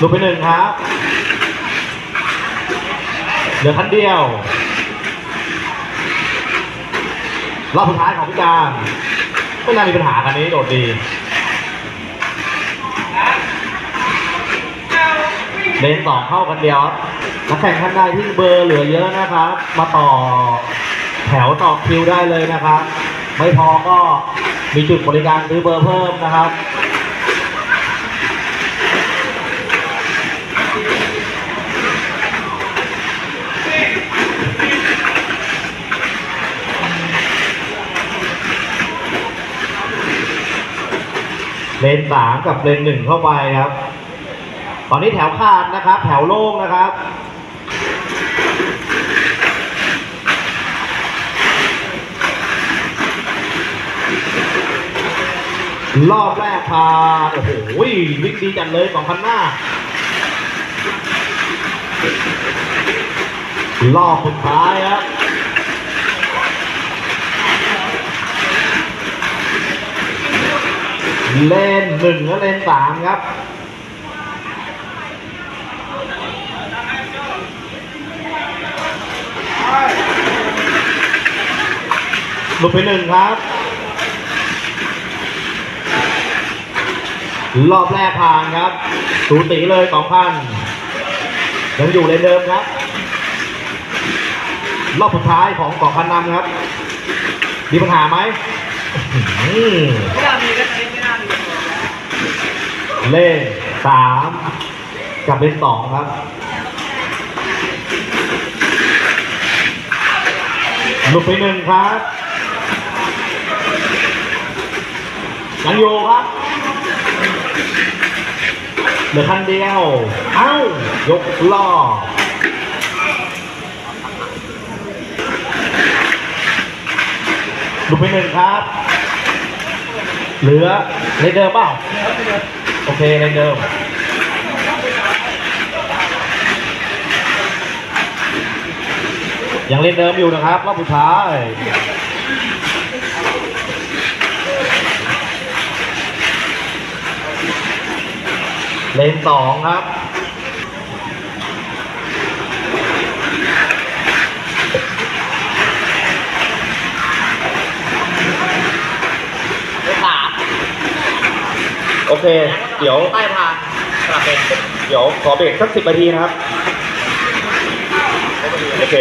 หลุดไปหนึ่งครับ เหลือคันเดียว รอบสุดท้ายของพิการไม่น่ามีปัญหาคันนี้โดดดีเลนสองเข้ากันเดียวครับนักแข่งท่านใดที่เบอร์เหลือเยอะนะครับ มาต่อแถวต่อคิวได้เลยนะครับ ไม่พอก็มีจุดบริการซื้อเบอร์เพิ่มนะครับ เลนสามกับเลนหนึ่งเข้าไปครับ ตอนนี้แถวขาดนะครับ แถวโล่งนะครับรอบแรกพาโอ้โหวิ่งดีจัดเลยสองพันหน้ารอบสุดท้ายครับ เลนหนึ่งและเลนสามครับ หลุดไปหนึ่งครับ รอบแรกผ่านครับ สูสีเลยสองพันยังอยู่เลนเดิมครับ รอบสุดท้ายของสองพันนำครับ มีปัญหาไหมอื้อหือไม่น่ามีก็ใช้ไม่น่ามี เลนสามกับเลนสองครับหลุดไปหนึ่งครับยังอยู่ครับเหลือคันเดียว เอ้า ยกล้อหลุดไปหนึ่งครับ เหลือเลนเดิมเปล่า อเคเลนเดิมยังเล่นเดิมอยู่นะครับรอบสุดท้ายเลนสองครับ โอเค เดี๋ยวใต้ทางกระเป็นเดี๋ยวขอเบรกสักสิบนาทีนะครับ โอเค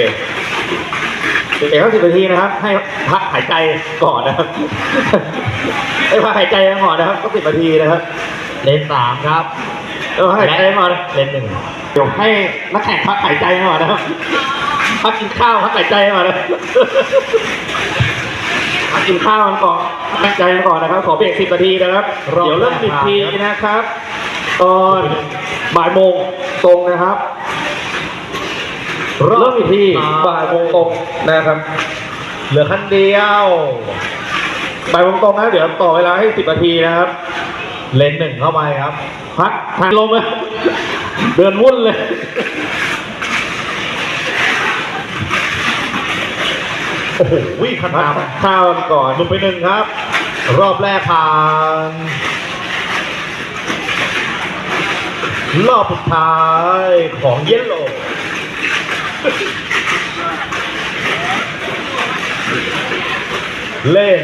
เบรกสักสิบนาทีนะครับ ให้พักหายใจก่อนนะครับให้พักหายใจก่อนนะครับสักสิบนาทีนะครับ เลนสามครับเออหายใจก่อนเลนหนึ่งเดี๋ยวให้นักแข่งพักหายใจก่อนนะครับพักกินข้าวพักหายใจก่อนนะ พักกินข้าวกันก่อนพักหายใจกันก่อนนะครับ ขอเบรกสิบนาทีนะครับ เดี๋ยวเริ่มอีกทีนะครับ ตอนบ่ายโมงตรงนะครับ เริ่มอีกทีบ่ายโมงตรงนะครับ เหลือคันเดียวบ่ายโมงตรงนะเดี๋ยวต่อเวลาให้สิบนาทีนะครับ เลนหนึ่งเข้าไปครับพักทางลมเลยเดินวุ่นเลย โอ้โหวิ่งขนาดข้าวกันก่อนลงไปหนึ่งครับ รอบแรกผ่านรอบสุดท้ายของเยลโลเล่น